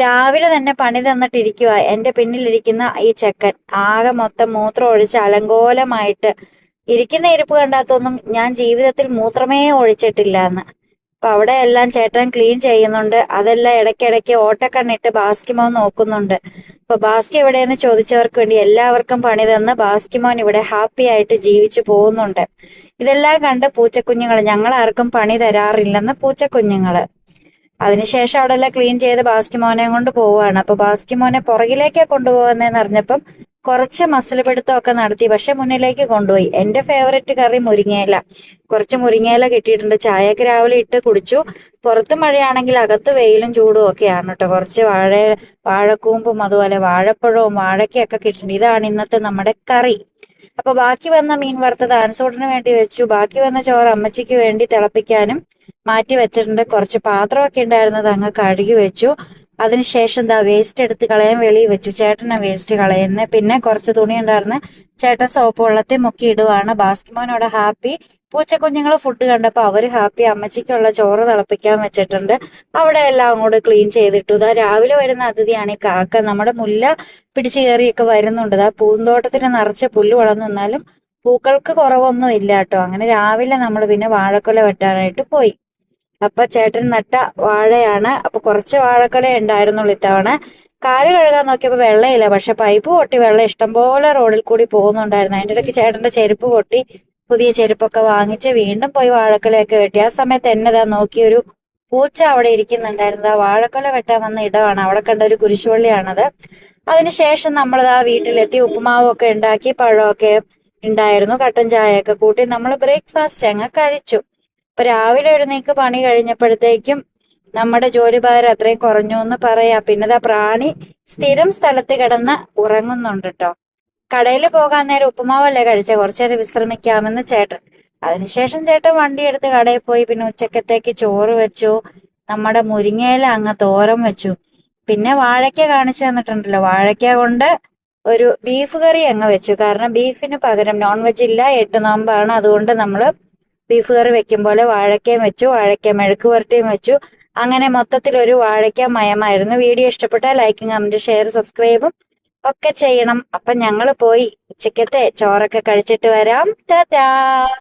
രാവിലെ തന്നെ പണി തന്നിട്ടിരിക്കുക എന്റെ പിന്നിലിരിക്കുന്ന ഈ ചെക്കൻ. ആകെ മൊത്തം മൂത്രം ഒഴിച്ച് അലങ്കോലമായിട്ട് ഇരിക്കുന്ന ഇരിപ്പ് കണ്ടാത്തൊന്നും ഞാൻ ജീവിതത്തിൽ മൂത്രമേ ഒഴിച്ചിട്ടില്ല എന്ന് അപ്പൊ അവിടെ എല്ലാം ചേട്ടൻ ക്ലീൻ ചെയ്യുന്നുണ്ട്. അതെല്ലാം ഇടയ്ക്കിടയ്ക്ക് ഓട്ടക്കണ്ണിട്ട് ബാസ്കിമോൻ നോക്കുന്നുണ്ട്. അപ്പൊ ബാസ്കി എവിടെയെന്ന് ചോദിച്ചവർക്ക് വേണ്ടി എല്ലാവർക്കും പണി തന്ന് ബാസ്കിമോൻ ഇവിടെ ഹാപ്പി ആയിട്ട് ജീവിച്ചു പോകുന്നുണ്ട്. ഇതെല്ലാം കണ്ട് പൂച്ചക്കുഞ്ഞുങ്ങൾ ഞങ്ങൾ ആർക്കും പണി തരാറില്ലെന്ന് പൂച്ചക്കുഞ്ഞുങ്ങൾ. അതിനുശേഷം അവിടെ എല്ലാം ക്ലീൻ ചെയ്ത് ബാസ്കിമോനെ കൊണ്ട് പോവുകയാണ്. അപ്പൊ ബാസ്കിമോനെ പുറകിലേക്കാ കൊണ്ടുപോകുന്നതെന്ന് അറിഞ്ഞപ്പം കുറച്ച് മസിൽ പിടുത്തമൊക്കെ നടത്തി. പക്ഷെ മുന്നിലേക്ക് കൊണ്ടുപോയി. എന്റെ ഫേവററ്റ് കറി മുരിങ്ങയില. കുറച്ച് മുരിങ്ങയില കിട്ടിയിട്ടുണ്ട്. ചായക്ക് രാവിലെ ഇട്ട് കുടിച്ചു. പുറത്ത് മഴയാണെങ്കിൽ അകത്ത് വെയിലും ചൂടും ഒക്കെയാണ് കേട്ടോ. കുറച്ച് വാഴ വാഴക്കൂമ്പും അതുപോലെ വാഴപ്പഴവും വാഴയ്ക്കൊക്കെ കിട്ടിയിട്ടുണ്ട്. ഇതാണ് ഇന്നത്തെ നമ്മുടെ കറി. അപ്പൊ ബാക്കി വന്ന മീൻ വറുത്തത് ആൻസോട്ടിന് വേണ്ടി വെച്ചു. ബാക്കി വന്ന ചോറ് അമ്മച്ചിക്ക് വേണ്ടി തിളപ്പിക്കാനും മാറ്റി വെച്ചിട്ടുണ്ട്. കുറച്ച് പാത്രമൊക്കെ ഉണ്ടായിരുന്നത് അങ്ങ് കഴുകി വെച്ചു. അതിനുശേഷം എന്താ വേസ്റ്റ് എടുത്ത് കളയാൻ വെളിയിൽ വെച്ചു. ചേട്ടനെ വേസ്റ്റ് കളയുന്നത് പിന്നെ കുറച്ച് തുണി ഉണ്ടായിരുന്ന. ചേട്ടൻ സോപ്പ് വെള്ളത്തിൽ മുക്കി ഇടുവാണ്. ബാസ്കിമോനോട് ഹാപ്പി പൂച്ചക്കുഞ്ഞുങ്ങൾ ഫുഡ് കണ്ടപ്പോൾ അവർ ഹാപ്പി അമ്മച്ചിക്കുള്ള ചോറ് തിളപ്പിക്കാൻ വെച്ചിട്ടുണ്ട്. അവിടെ എല്ലാം അങ്ങോട്ട് ക്ലീൻ ചെയ്തിട്ടു. ഇതാ രാവിലെ വരുന്ന അതിഥിയാണ് ഈ കാക്ക. നമ്മുടെ മുല്ല പിടിച്ചു കയറിയൊക്കെ വരുന്നുണ്ട്. ആ പൂന്തോട്ടത്തിന് നിറച്ച് പുല്ല് വളർന്നു നിന്നാലും പൂക്കൾക്ക് കുറവൊന്നും ഇല്ല കേട്ടോ. അങ്ങനെ രാവിലെ നമ്മൾ പിന്നെ വാഴക്കൊല വെട്ടാനായിട്ട് പോയി. അപ്പൊ ചേട്ടൻ നട്ട വാഴയാണ്. അപ്പൊ കുറച്ച് വാഴക്കൊല ഉണ്ടായിരുന്നുള്ളൂ ഇത്തവണ. കാൽ കഴുകാൻ നോക്കിയപ്പോ വെള്ളമില്ല പക്ഷെ പൈപ്പ് പൊട്ടി വെള്ളം ഇഷ്ടംപോലെ റോഡിൽ കൂടി പോകുന്നുണ്ടായിരുന്നു. അതിന്റെ ഇടയ്ക്ക് ചേട്ടന്റെ ചെരുപ്പ് പൊട്ടി. പുതിയ ചെരുപ്പൊക്കെ വാങ്ങിച്ച് വീണ്ടും പോയി വാഴക്കലയൊക്കെ വെട്ടി. ആ സമയത്ത് എന്നതാ നോക്കി ഒരു പൂച്ച അവിടെ ഇരിക്കുന്നുണ്ടായിരുന്നു. ആ വാഴക്കല വെട്ടാൻ വന്ന ഇടമാണ്. അവിടെ കണ്ട ഒരു കുരിശുപള്ളിയാണത്. അതിനുശേഷം നമ്മളത് ആ വീട്ടിലെത്തി. ഉപ്പുമാവൊക്കെ ഉണ്ടാക്കി പഴമൊക്കെ ഉണ്ടായിരുന്നു കട്ടൻ ചായയൊക്കെ കൂട്ടി. നമ്മൾ ബ്രേക്ക്ഫാസ്റ്റ് അങ്ങ് കഴിച്ചു. ഇപ്പൊ രാവിലെ എഴുന്നേക്ക് പണി കഴിഞ്ഞപ്പോഴത്തേക്കും നമ്മുടെ ജോലിഭാരം അത്രയും കുറഞ്ഞു എന്ന് പറയാം. പിന്നെ ദാ പ്രാണി സ്ഥിരം സ്ഥലത്ത് കിടന്ന് ഉറങ്ങുന്നുണ്ട് കേട്ടോ കടയിൽ പോകാൻ നേരം ഉപ്പുമാവല്ലേ കഴിച്ച? കുറച്ചേരം വിശ്രമിക്കാമെന്ന് ചേട്ടൻ. അതിനുശേഷം ചേട്ടൻ വണ്ടി എടുത്ത് കടയിൽ പോയി. പിന്നെ ഉച്ചക്കത്തേക്ക് ചോറ് വെച്ചു. നമ്മുടെ മുരിങ്ങയില അങ്ങ് തോരം വെച്ചു. പിന്നെ വാഴയ്ക്ക കാണിച്ചു തന്നിട്ടുണ്ടല്ലോ. വാഴയ്ക്ക കൊണ്ട് ഒരു ബീഫ് കറി അങ്ങ് വെച്ചു. കാരണം ബീഫിന് പകരം നോൺ വെജ് ഇല്ല. എട്ട് നോമ്പാണ്. അതുകൊണ്ട് നമ്മൾ ബീഫ് കറി വെക്കും പോലെ വാഴക്കയും വെച്ചു വാഴയ്ക്ക മെഴുക്ക് പുരട്ടിയും വെച്ചു. അങ്ങനെ മൊത്തത്തിൽ ഒരു വാഴയ്ക്ക മയമായിരുന്നു. വീഡിയോ ഇഷ്ടപ്പെട്ടാൽ ലൈക്കും കമന്റ് ഷെയർ സബ്സ്ക്രൈബും ഒക്കെ ചെയ്യണം. അപ്പൊ ഞങ്ങൾ പോയി ഉച്ചക്കത്തെ ചോറൊക്കെ കഴിച്ചിട്ട് വരാം. ടാറ്റാ!